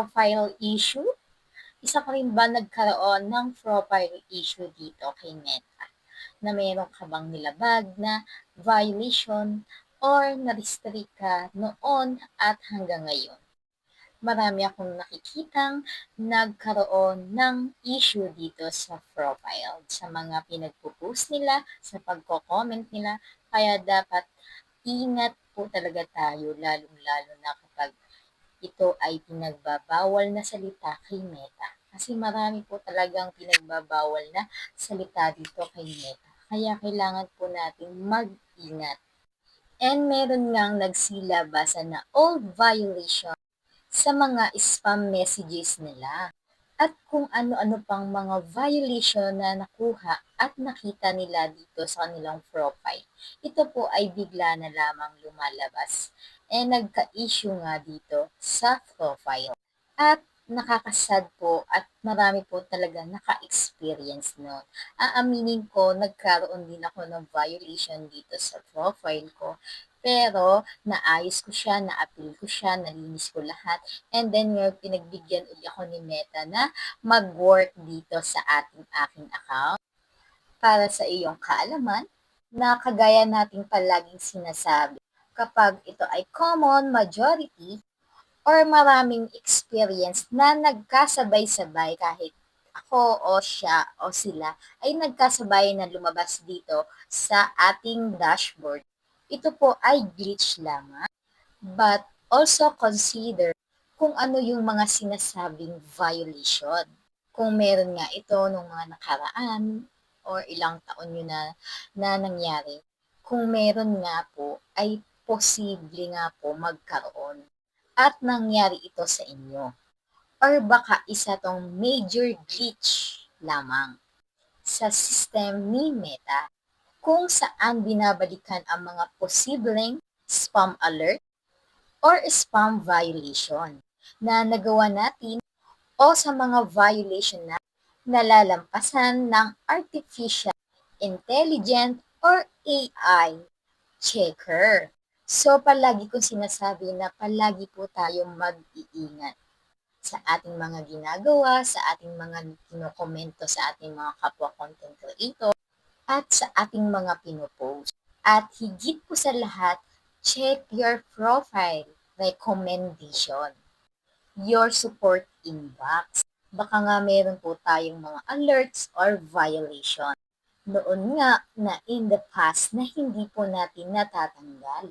profile issue? Isa ka rin ba nagkaroon ng profile issue dito kay Meta? Na meron ka bang nilabag na violation or na-restrict ka noon at hanggang ngayon? Marami akong nakikitang nagkaroon ng issue dito sa profile, sa mga pinagpo-post nila, sa pagko-comment nila, kaya dapat ingat po talaga tayo lalong-lalo na ito ay pinagbabawal na salita kay Meta. Kasi marami po talagang pinagbabawal na salita dito kay Meta. Kaya kailangan po natin mag-ingat. And meron ngang nagsilabasa na old violation sa mga spam messages nila. At kung ano-ano pang mga violation na nakuha at nakita nila dito sa kanilang profile. Ito po ay bigla na lamang lumalabas eh nagka-issue nga dito sa profile. At nakakasad po at marami po talaga naka-experience noon. Aaminin ko, nagkaroon din ako ng violation dito sa profile ko. Pero, naayos ko siya, na-appeal ko siya, nalinis ko lahat. And then, ngayon, pinagbigyan uli ako ni Meta na mag-work dito sa ating aking account. Para sa iyong kaalaman, na kagaya nating palaging sinasabi, kapag ito ay common, majority, or maraming experience na nagkasabay-sabay kahit ako o siya o sila ay nagkasabay na lumabas dito sa ating dashboard. Ito po ay glitch lamang, but also consider kung ano yung mga sinasabing violation. Kung meron nga ito nung mga nakaraan or ilang taon yun na, na nangyari, kung meron nga po ay posible nga po magkaroon at nangyari ito sa inyo. Or baka isa tong major glitch lamang sa system ni Meta kung saan binabalikan ang mga posibleng spam alert or spam violation na nagawa natin o sa mga violation na nalalampasan ng artificial intelligence or AI checker. So, palagi kong sinasabi na palagi po tayong mag-iingat sa ating mga ginagawa, sa ating mga kinokomento sa ating mga kapwa content creator, at sa ating mga pinopost. At higit po sa lahat, check your profile recommendation, your support inbox. Baka nga meron po tayong mga alerts or violation. Noon nga na in the past na hindi po natin natatanggal.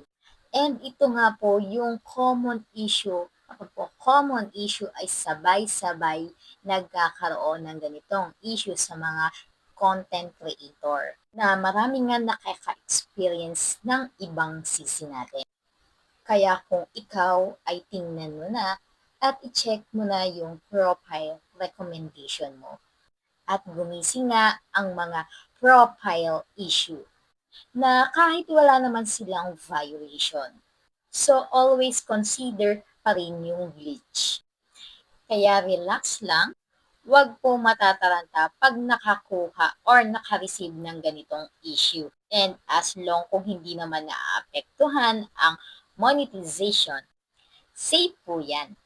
And ito nga po yung common issue ako po, common issue ay sabay-sabay nagkakaroon ng ganitong issue sa mga content creator na marami nga nakaka-experience ng ibang sisi natin. Kaya kung ikaw ay tingnan mo na at i-check mo na yung profile recommendation mo. At gumising nga ang mga profile issue na kahit wala naman silang violation. So always consider pa rin yung glitch. Kaya relax lang wag po matataranta pag nakakuha or nakareceive ng ganitong issue. And as long kung hindi naman naaapektuhan ang monetization, safe po yan.